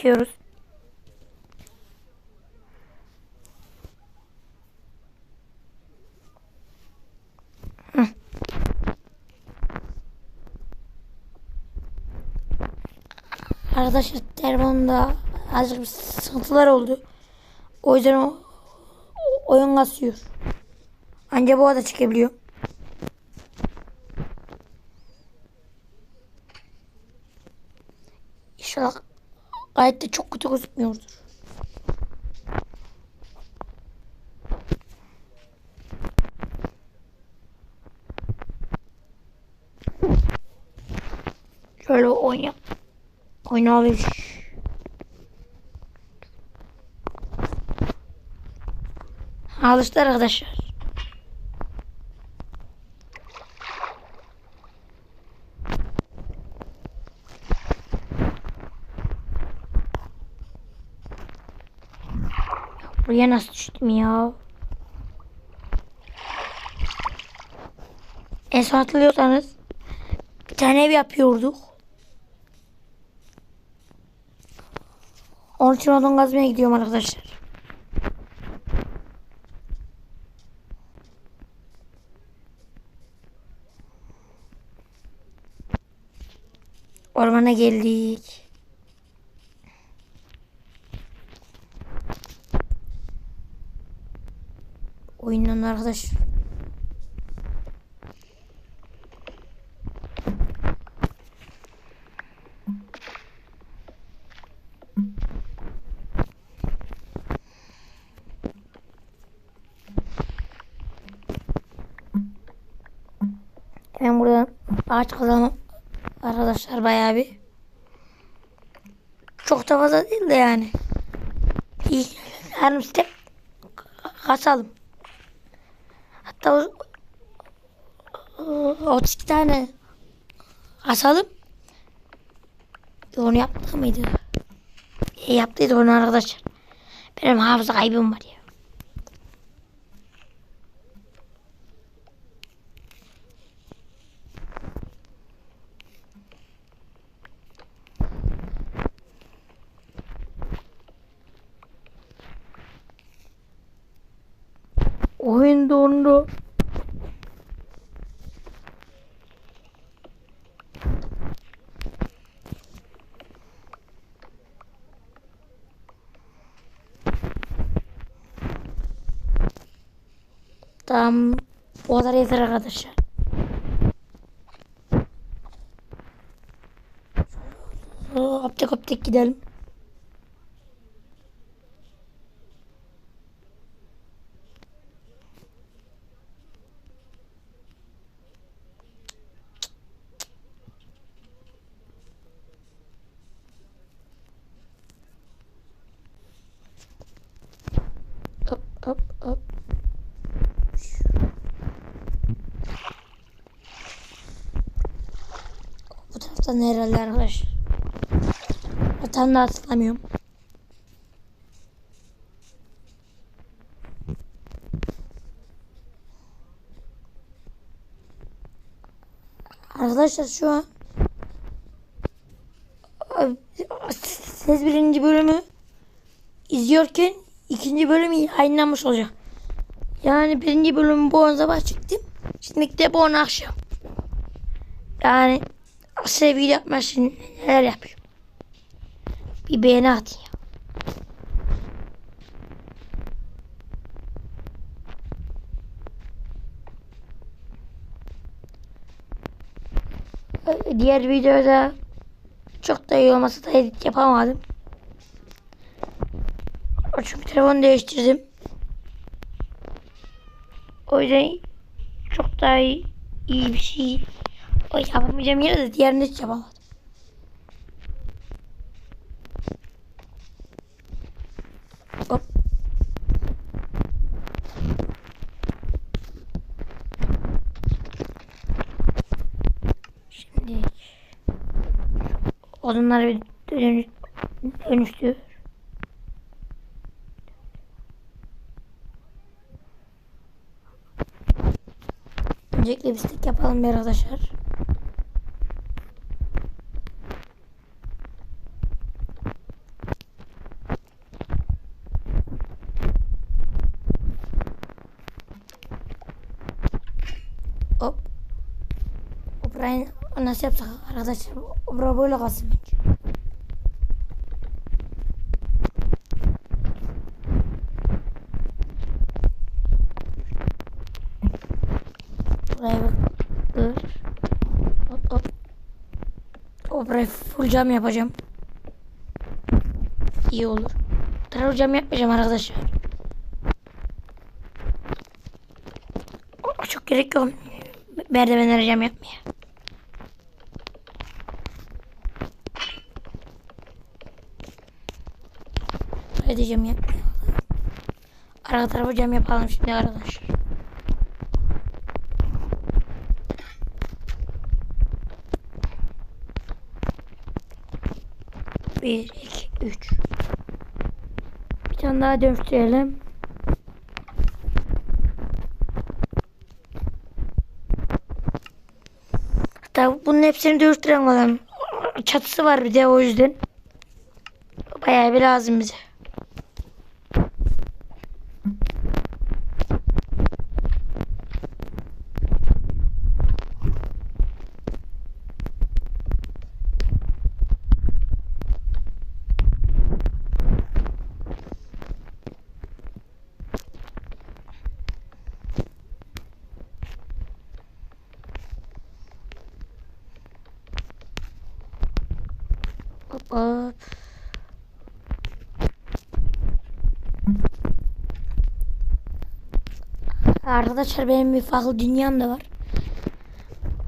Çıkıyoruz. Hı. Arkadaşlar telefonda azıcık bir sıkıntılar oldu. O yüzden o, oyun kasıyor. Anca bu arada çıkabiliyor. Gayet de çok kötü gözükmüyordur. Şöyle oynayalım. Oynayalım. Alıştı arkadaşlar. Buraya nasıl düştüm ya? En son hatırlıyorsanız bir tane ev yapıyorduk. Onun için odun kazmaya gidiyorum arkadaşlar. Ormana geldik. Oyundan arkadaş. Ben burada ağaç kazanım arkadaşlar bayağı bir. Çok da fazla değil de yani. İyi. Yarım step kasalım. O 32 tane kasalım. Onu yaptı mıydı? E, yaptıydı onu arkadaşlar. Benim hafıza kaybım var ya. Oyun dondu. Tamam. Bu kadar yeter arkadaşlar. Aptek aptek gidelim. Hop hop hop. Taraftan herhalde arkadaş. Tam da hatırlamıyorum. Arkadaşlar şu an siz birinci bölümü izliyorken ikinci bölüm yayınlanmış olacak. Yani birinci bölümü bu an sabah çıktım. Şimdi de bu an akşam. Yani aslında video yapmak için neler yapıyor. Bir beğeni atın ya. Diğer videoda çok da iyi olmasa da edit yapamadım. Çünkü telefonu değiştirdim. O yüzden çok daha iyi, iyi bir şey o yapamayacağım yere de diğerini hiç yapamadım. Hop. Şimdi odunları bir dönüş, dönüştür. Öncelikle bir stick yapalım bir arkadaşlar. Burayı nasıl yapsak arkadaşlar? Bura böyle kalsın bence. Buraya bak. Hop hop. O buraya full cam yapacağım. İyi olur. Tarafı cam yapmayacağım arkadaşlar. Çok gerek yok. Merdivenlere cam yapmaya. Hadi cam yapmaya. Arka tarafa cam yapalım şimdi arkadaşlar. Bir, iki, üç. Bir tane daha dönüştürelim. Hatta bunun hepsini dönüştürelim. Çatısı var bir de o yüzden. Bayağı bir lazım bize. Hop hop. Arkadaşlar benim bir farklı dünyam da var.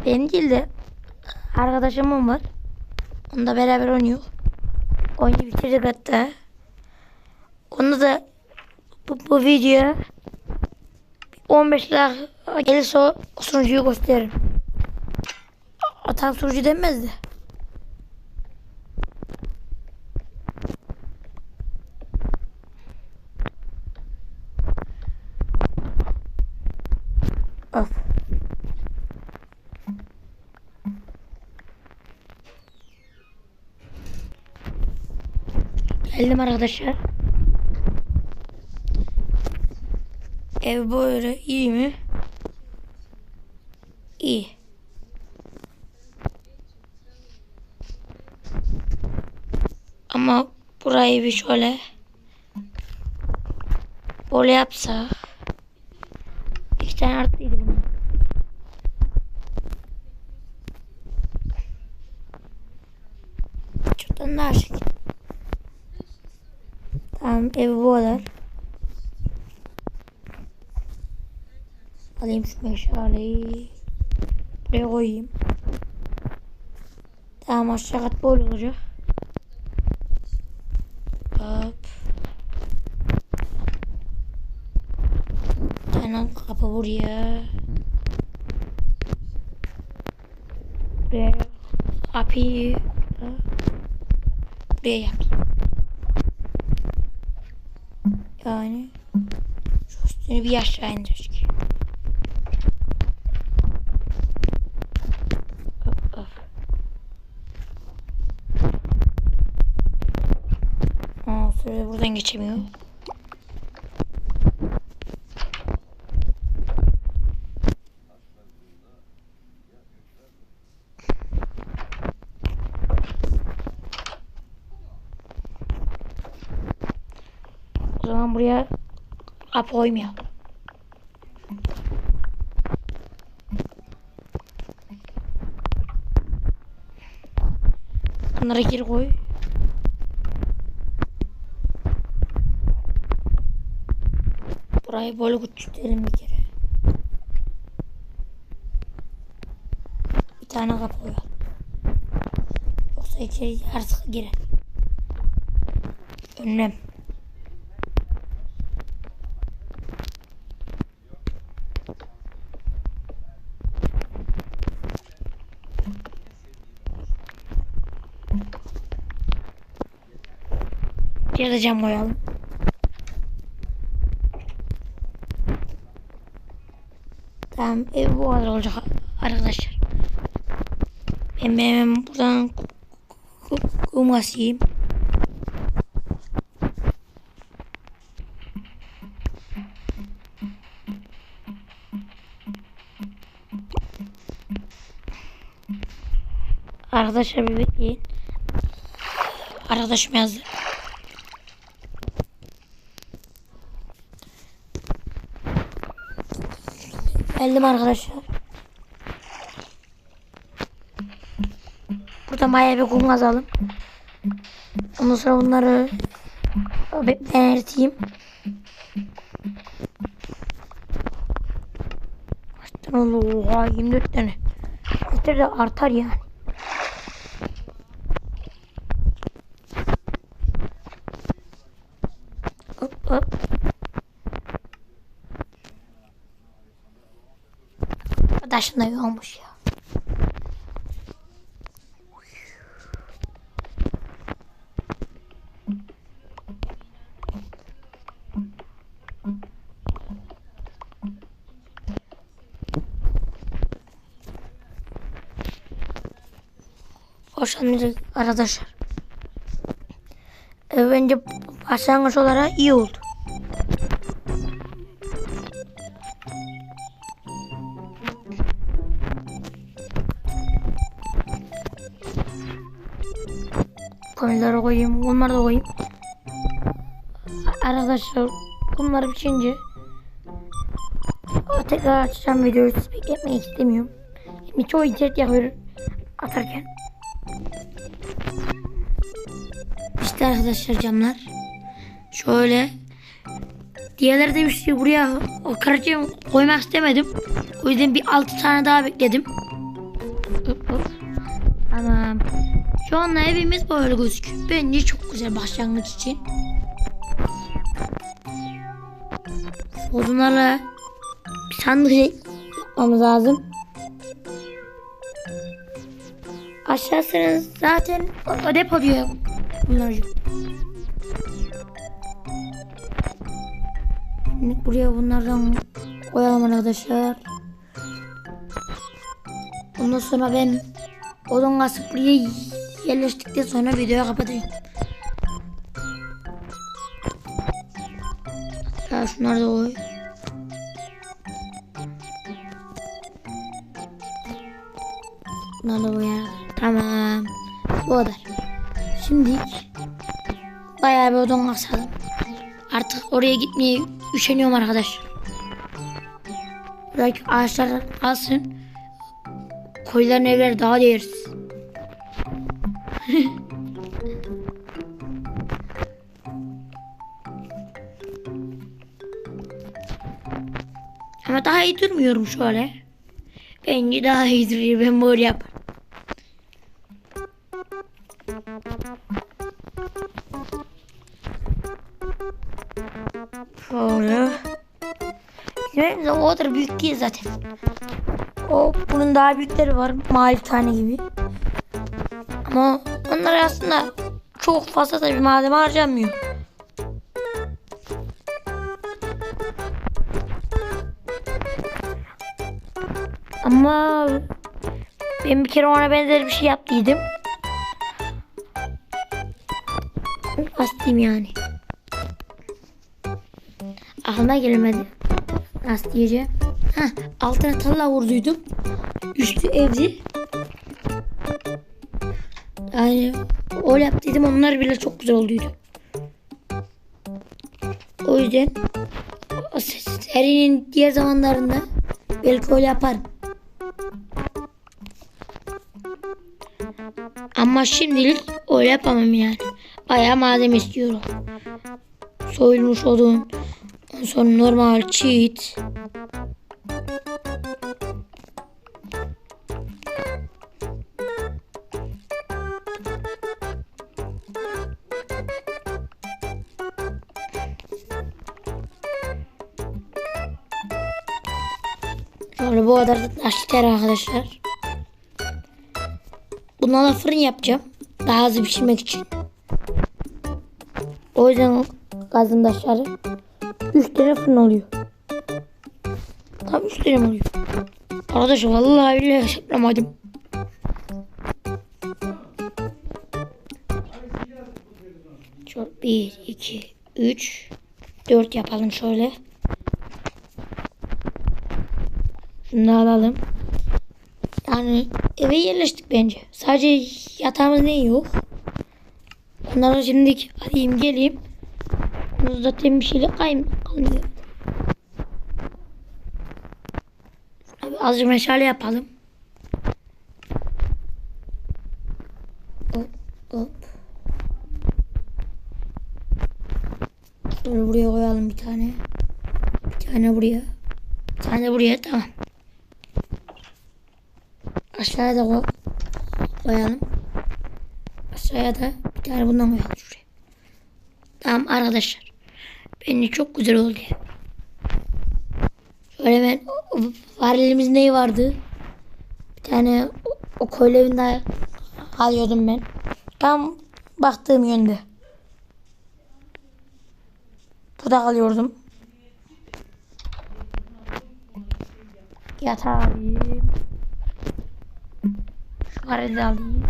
Benim değil de arkadaşımın var. Onunla beraber oynuyor. Oyunu bitirdik hatta. Onu da bu, bu videoya 15 like gelirse o, sunucuyu gösteririm. Tam sunucu denmez Geldim arkadaşlar. Ev böyle iyi mi? İyi. Ama burayı bir şöyle böyle yapsak İki tane artıydı bunun. Çoktan daha şık. Tamam ev bu kadar. Alayım şu meşaleyi. Buraya koyayım. Tamam aşağı kat böyle olacak. Hop. Tamam kapı buraya. Buraya kapıyı buraya yapayım. Yani üstünü bir aşağı hop. Aa, buradan geçemiyor. O zaman buraya kapı Bunları geri koy. Burayı böyle küçültelim bir kere. Bir tane kapı koyalım. Yoksa içeri artık girer. Önlem. Bir de cam koyalım. Tamam ev bu kadar olacak arkadaşlar. Ben hemen buradan kum asayım. Arkadaşlar bir bekleyin. Arkadaşım yazdı. Geldim arkadaşlar. Burada maya bir kum kazalım. Ondan sonra bunları bekleyen eriteyim. Kaç tane oldu? Oha 24 tane. Yeter de artar yani. Hop hop. Arkadaşın da yoğunmuş ya. Hoşlandık arkadaşlar. Bence başlangıç olarak iyi oldu. Koyayım, bunları da koyayım. Arkadaşlar bunları biçince tekrar açacağım videoyu siz bekletmek istemiyorum. Şimdi çoğu internet yakıyor atarken. İşte arkadaşlar camlar. Şöyle. Diğerleri de bir şey buraya o karaciğer koymak istemedim. O yüzden bir altı tane daha bekledim. Şu anda evimiz böyle gözüküyor. Bence çok güzel başlangıç için. Odunlarla bir sandık yapmamız lazım. Aşağısını zaten o- depo diyor. Şimdi buraya bunlardan koyalım arkadaşlar. Ondan sonra ben odun kasıp buraya yerleştikten sonra videoyu kapatayım. Ya şunları da koy. Bunları da koyalım. Tamam. Bu kadar. Şimdi bayağı bir odun kasalım. Artık oraya gitmeye üşeniyorum arkadaş. Buradaki ağaçlar kalsın. Koyuların evleri daha değersiz. Daha iyi durmuyorum şöyle. Bence daha iyi duruyor. Ben böyle yaparım. Şöyle. Bizim evimiz o kadar büyük değil zaten. O bunun daha büyükleri var. Mavi tane gibi. Ama onlar aslında çok fazla da bir malzeme harcanmıyor. Ama ben bir kere ona benzer bir şey yaptıydım. Lastiğim yani. Aklıma gelmedi. Diyeceğim? Heh, altına talla vurduydum. Üstü evdi. Yani o yaptıydım onlar bile çok güzel olduydu. O yüzden serinin diğer zamanlarında belki öyle yaparım. Ama şimdilik öyle yapamam yani. Bayağı malzeme istiyorum. Soyulmuş odun. Sonra normal cheat. Şöyle bu kadar da yeter arkadaşlar. Bunlarla fırın yapacağım. Daha hızlı pişirmek için. O yüzden kazdım taşları. 3 tane fırın oluyor. Tam 3 tane oluyor? Arkadaşlar vallahi billahi hesaplamadım. Şöyle 1, 2, 3, 4 yapalım şöyle. Şunu da alalım. Yani eve yerleştik bence. Sadece yatağımız ne yok. Onları şimdi arayayım geleyim. Bunu zaten bir şeyle kayım. azıcık meşale yapalım. Hop hop. Şöyle buraya koyalım bir tane. Bir tane buraya. Bir tane buraya tamam. Aşağıya da koy, koyalım. Aşağıya da bir tane bundan koyalım şuraya. Tamam arkadaşlar. Bence çok güzel oldu ya. Şöyle ben o- o- var elimizde ne vardı? Bir tane o, o köylü evinde alıyordum ben. Tam baktığım yönde. Burada kalıyordum. Yatağı Şu karede alayım.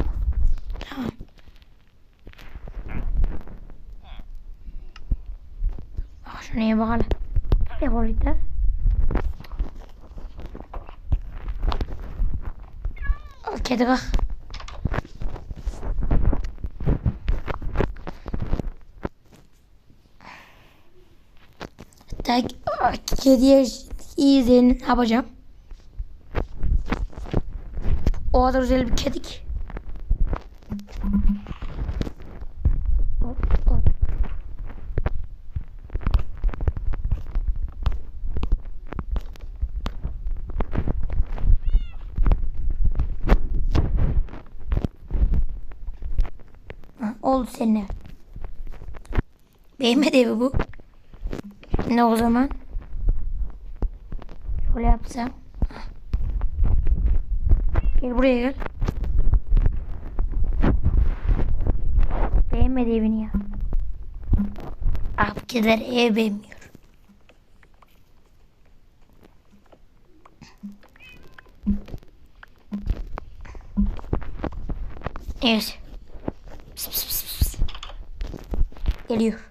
Tamam. Bak şuraya bakalım. Ne orada? Al kedi kalk. Hatta kediye iyi ne yapacağım. O güzel bir kedik. Hop. Ha, oldu senin ev. Beğenmedi evi bu. Ne o zaman? Şöyle yapsam. Buraya gel. Beğenmedi evini ya. Ah bu keder ev beğenmiyor. Evet. Pıs pıs pıs pıs. Geliyor.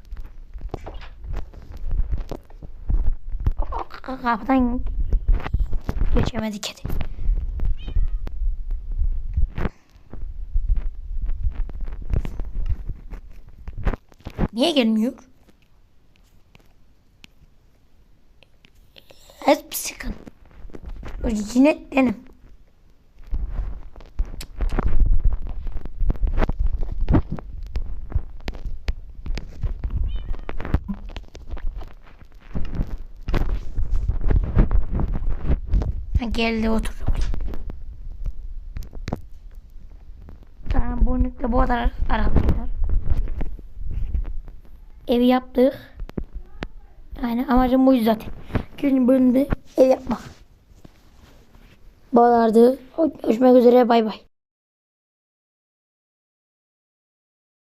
Kapıdan geçemedi kedi. Niye gelmiyor? Hep sıkın. Yine benim. Geldi otur. Tamam bunlukta bu kadar arkadaşlar. Evi yaptık. Yani amacım buydu zaten. İkinci bölümde ev yapmak. Bu kadardı. Görüşmek üzere bay bay.